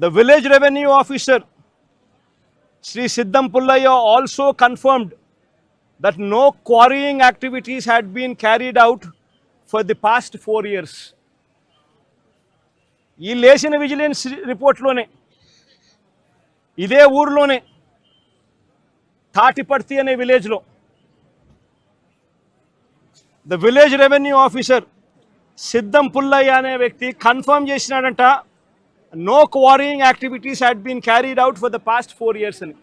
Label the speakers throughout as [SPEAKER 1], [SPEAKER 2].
[SPEAKER 1] The village revenue officer Shri Siddham Pullaiah also confirmed that no quarrying activities had been carried out for the past four years ఈ లేచిన vigilance రిపోర్ట్లోనే ఇదే ఊర్లోనే తాటిపడితి అనే విలేజ్లో the village revenue officer సిద్ధం పుల్లయ్య అనే వ్యక్తి confirm చేసినాడంట no quarrying activities had been carried out for the past four years అని.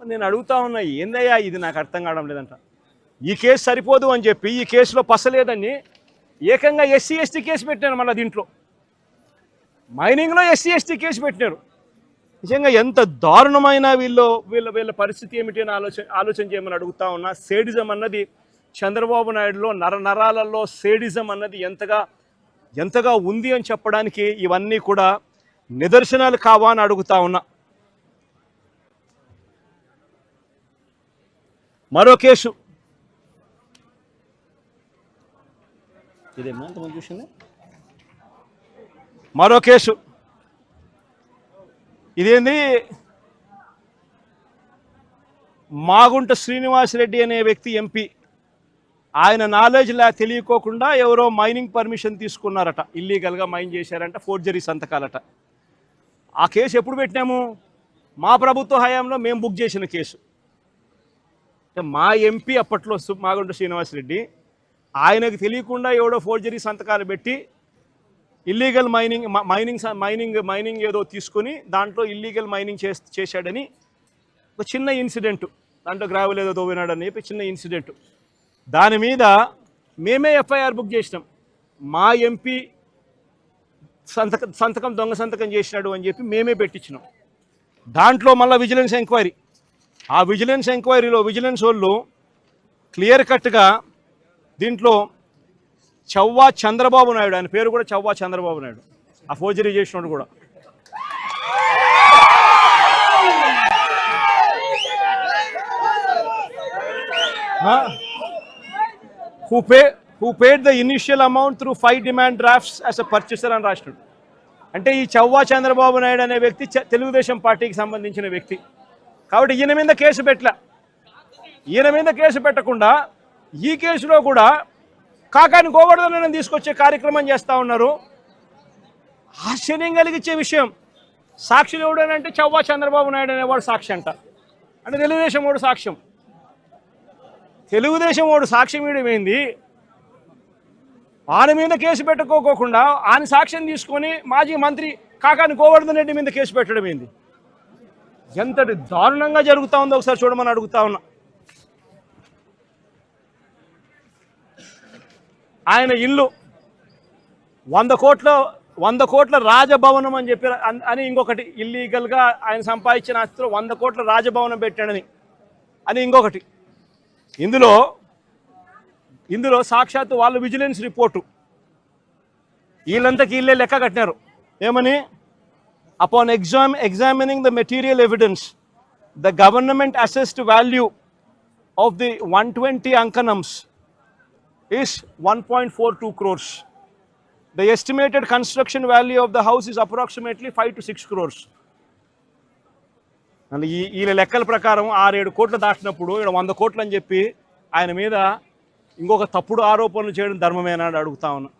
[SPEAKER 1] నేను అడుగుతా ఉన్నా ఏందయ్యా ఇది? నాకు అర్థం కావడం లేదంట. ఈ కేసు సరిపోదు అని చెప్పి ఈ కేసులో పసలేదని ఏకంగా ఎస్సీ ఎస్టీ కేసు పెట్టాను మళ్ళీ దీంట్లో. మైనింగ్లో ఎస్సీ ఎస్టీ కేసు పెట్టినారు. నిజంగా ఎంత దారుణమైన వీళ్ళు వీళ్ళ వీళ్ళ పరిస్థితి ఏమిటి అని ఆలోచన ఆలోచన చేయమని అడుగుతా ఉన్నా సేడిజం అన్నది చంద్రబాబు నాయుడులో నర నరాలలో సేడిజం అన్నది ఎంతగా ఎంతగా ఉంది అని చెప్పడానికి ఇవన్నీ కూడా నిదర్శనాలు కావా అని అడుగుతా ఉన్నా. మరో కేసు. ఇదేమా ఎంతమంది చూసింది? మరో కేసు. ఇదేంది? మాగుంట శ్రీనివాసరెడ్డి అనే వ్యక్తి ఎంపీ. ఆయన నాలెడ్జ్ లా తెలియకోకుండా ఎవరో మైనింగ్ పర్మిషన్ తీసుకున్నారట. ఇల్లీగల్గా మైన్ చేశారంట ఫోర్జరీ సంతకాలట. ఆ కేసు ఎప్పుడు పెట్టినాము? మా ప్రభుత్వ హయాంలో మేము బుక్ చేసిన కేసు. మా ఎంపీ అప్పట్లో మాగుంట శ్రీనివాసరెడ్డి ఆయనకు తెలియకుండా ఎవడో ఫోర్జరీ సంతకాలు పెట్టి illegal mining mining mining mining ఏదో తీసుకొని దాంట్లో ఇల్లీగల్ మైనింగ్ చేస్ చేశాడని ఒక చిన్న ఇన్సిడెంట్. దాంట్లో గ్రావెల్ ఏదో తోవినాడని చెప్పి చిన్న ఇన్సిడెంట్. దాని మీద మేమే ఎఫ్ఐఆర్ బుక్ చేసినాం. మా ఎంపీ సంతకం సంతకం దొంగ సంతకం చేసినాడు అని చెప్పి మేమే పెట్టించినాం. దాంట్లో మళ్ళీ విజిలెన్స్ ఎంక్వైరీ. ఆ విజిలెన్స్ ఎంక్వైరీలో విజిలెన్స్ వాళ్ళు క్లియర్ కట్గా దీంట్లో చవ్వా చంద్రబాబు నాయుడు ఆయన పేరు కూడా చవ్వా చంద్రబాబు నాయుడు. ఆ ఫోర్జరీ చేసినోడు కూడా. Who pay who paid the initial amount through five demand drafts as a purchaser అని రాసినాడు అంటే ఈ చవ్వా చంద్రబాబు నాయుడు అనే వ్యక్తి తెలుగుదేశం పార్టీకి సంబంధించిన వ్యక్తి. కాబట్టి ఈయన మీద కేసు పెట్టలే. ఈయన మీద కేసు పెట్టకుండా ఈ కేసులో కూడా కాకాని గోవర్ధనని తీసుకొచ్చే కార్యక్రమం చేస్తూ ఉన్నారు. ఆశ్చర్యం కలిగించే విషయం సాక్షులు ఎవడనంటే చవ్వా చంద్రబాబు నాయుడు అనేవాడు సాక్షి అంట. అంటే తెలుగుదేశం వాడు సాక్ష్యం. తెలుగుదేశం వాడు సాక్ష్యం ఇవ్వడం ఏంది? ఆయన మీద కేసు పెట్టుకోకుండా ఆయన సాక్ష్యం తీసుకొని మాజీ మంత్రి కాకాని గోవర్ధన్ రెడ్డి మీద కేసు పెట్టడం ఏంది? ఎంతటి దారుణంగా జరుగుతూ ఉందో ఒకసారి చూడమని అడుగుతా ఉన్నా. ఆయన ఇల్లు వంద కోట్ల వంద కోట్ల రాజభవనం అని చెప్పి అని ఇంకొకటి ఇల్లీగల్గా ఆయన సంపాదించిన ఆస్తిలో వంద కోట్ల రాజభవనం పెట్టాడని అని ఇంకొకటి. ఇందులో ఇందులో సాక్షాత్తు వాళ్ళ విజిలెన్స్ రిపోర్టు వీళ్ళంతకి వీళ్ళే లెక్క కట్టినారు ఏమని upon exam examining the material evidence the government assessed value of the one twenty అంకనమ్స్ is 1.42 crores. The estimated construction value of the house is approximately 5 to 6 crores. and ఈ వీళ్ళ లెక్కల ప్రకారం ఆరేడు కోట్లు దాటినప్పుడు ఇక్కడ వంద కోట్లు అని చెప్పి ఆయన మీద ఇంకొక తప్పుడు ఆరోపణలు చేయడం ధర్మమేనా అని అడుగుతా ఉన్నా.